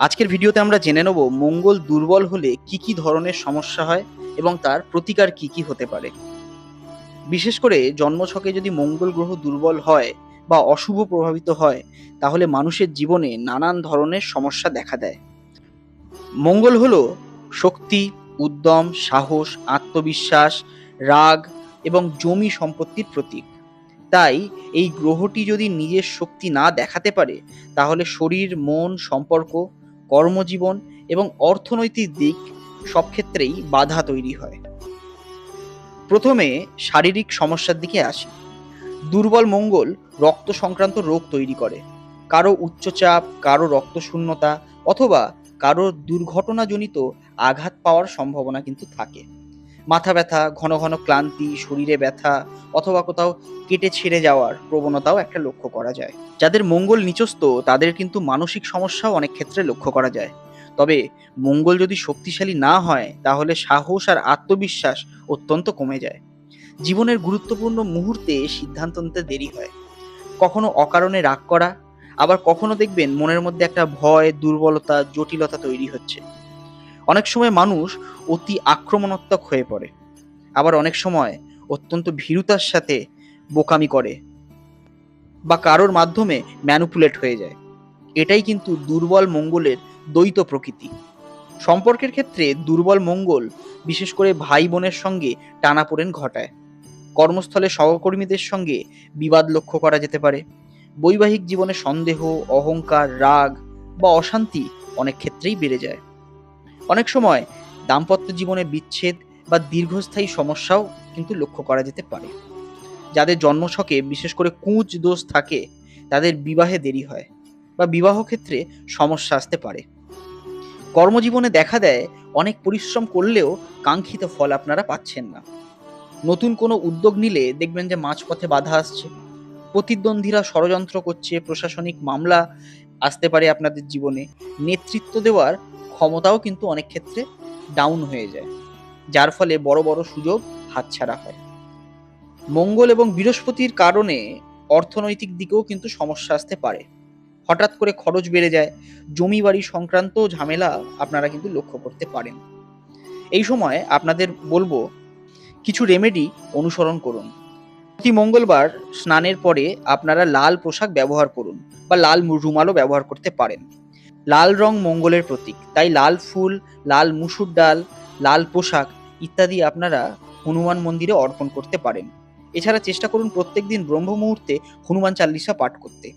আজকের ভিডিওতে আমরা জেনে নেব মঙ্গল দুর্বল হলে কি কি ধরনের সমস্যা হয় এবং তার প্রতিকার কি কি হতে পারে। বিশেষ করে জন্মছকে যদি মঙ্গল গ্রহ দুর্বল হয় বা অশুভ প্রভাবিত হয়, তাহলে মানুষের জীবনে নানান ধরনের সমস্যা দেখা দেয়। মঙ্গল হলো শক্তি, উদ্যম, সাহস, আত্মবিশ্বাস, রাগ এবং জমি সম্পত্তির প্রতীক। তাই এই গ্রহটি যদি নিজের শক্তি না দেখাতে পারে, তাহলে শরীর, মন, সম্পর্ক কর্মজীবন এবং অর্থনৈতিক দিক সব ক্ষেত্রেই বাধা তৈরি হয়। প্রথমে শারীরিক সমস্যার দিকে আসি। দুর্বল মঙ্গল রক্ত সংক্রান্ত রোগ তৈরি করে। কারও উচ্চচাপ, কারও রক্তশূন্যতা অথবা কারও দুর্ঘটনাজনিত আঘাত পাওয়ার সম্ভাবনা কিন্তু থাকে। মাথা ব্যথা, ঘন ঘন ক্লান্তি, শরীরে ব্যথা অথবা কোথাও কেটে ছেড়ে যাওয়ার প্রবণতাও একটা লক্ষ্য করা যায়। যাদের মঙ্গল নিচস্ত তাদের কিন্তু মানসিক সমস্যাও অনেক ক্ষেত্রে লক্ষ্য করা যায়। তবে মঙ্গল যদি শক্তিশালী না হয়, তাহলে সাহস আর আত্মবিশ্বাস অত্যন্ত কমে যায়। জীবনের গুরুত্বপূর্ণ মুহূর্তে সিদ্ধান্ত নিতে দেরি হয়। কখনো অকারণে রাগ করা, আবার কখনো দেখবেন মনের মধ্যে একটা ভয়, দুর্বলতা, জটিলতা তৈরি হচ্ছে। অনেক সময় মানুষ অতি আক্রমণাত্মক হয়ে পড়ে। আবার অনেক সময় অত্যন্ত ভীরুতার সাথে বোকামি করে বা কারোর মাধ্যমে ম্যানুপুলেট হয়ে যায়। এটাই কিন্তু দুর্বল মঙ্গলের দ্বৈত প্রকৃতি। সম্পর্কের ক্ষেত্রে দুর্বল মঙ্গল বিশেষ করে ভাই বোনের সঙ্গে টানাপোড়েন ঘটায়। কর্মস্থলে সহকর্মীদের সঙ্গে বিবাদ লক্ষ্য করা যেতে পারে। বৈবাহিক জীবনে সন্দেহ, অহংকার, রাগ বা অশান্তি অনেক ক্ষেত্রেই বেড়ে যায়। অনেক সময় দাম্পত্য জীবনে বিচ্ছেদ বা দীর্ঘস্থায়ী সমস্যাও কিন্তু লক্ষ্য করা যেতে পারে। যাদের জন্মছকে বিশেষ করে কুঁচ দোষ থাকে, তাদের বিবাহে দেরি হয় বা বিবাহ ক্ষেত্রে সমস্যা আসতে পারে। কর্মজীবনে দেখা দেয়, অনেক পরিশ্রম করলেও কাঙ্ক্ষিত ফল আপনারা পাচ্ছেন না। নতুন কোনো উদ্যোগ নিলে দেখবেন যে মাঝপথে বাধা আসছে। প্রতিদ্বন্দ্বীরা ষড়যন্ত্র করছে, প্রশাসনিক মামলা আসতে পারে আপনাদের জীবনে। নেতৃত্ব দেওয়ার ক্ষমতাও কিন্তু অনেক ক্ষেত্রে ডাউন হয়ে যায়, যার ফলে বড় বড় সুযোগ হাতছাড়া হয়। মঙ্গল এবং বৃহস্পতির কারণে অর্থনৈতিক দিকেও কিন্তু সমস্যা আসতে পারে। হঠাৎ করে খরচ বেড়ে যায়, জমি বাড়ি সংক্রান্ত ঝামেলা আপনারা কিন্তু লক্ষ্য করতে পারেন। এই সময় আপনাদের বলব, কিছু রেমেডি অনুসরণ করুন। প্রতি মঙ্গলবার স্নানের পরে আপনারা লাল পোশাক ব্যবহার করুন বা লাল রুমালও ব্যবহার করতে পারেন। লাল রং মঙ্গলের প্রতীক। তাই লাল ফুল, লাল মুসুর ডাল, লাল পোশাক ইত্যাদি আপনারা হনুমান মন্দিরে অর্পণ করতে পারেন। এছাড়া চেষ্টা করুন প্রত্যেক দিন ব্রহ্ম মুহূর্তে হনুমান চাল্লিশা পাঠ করতে।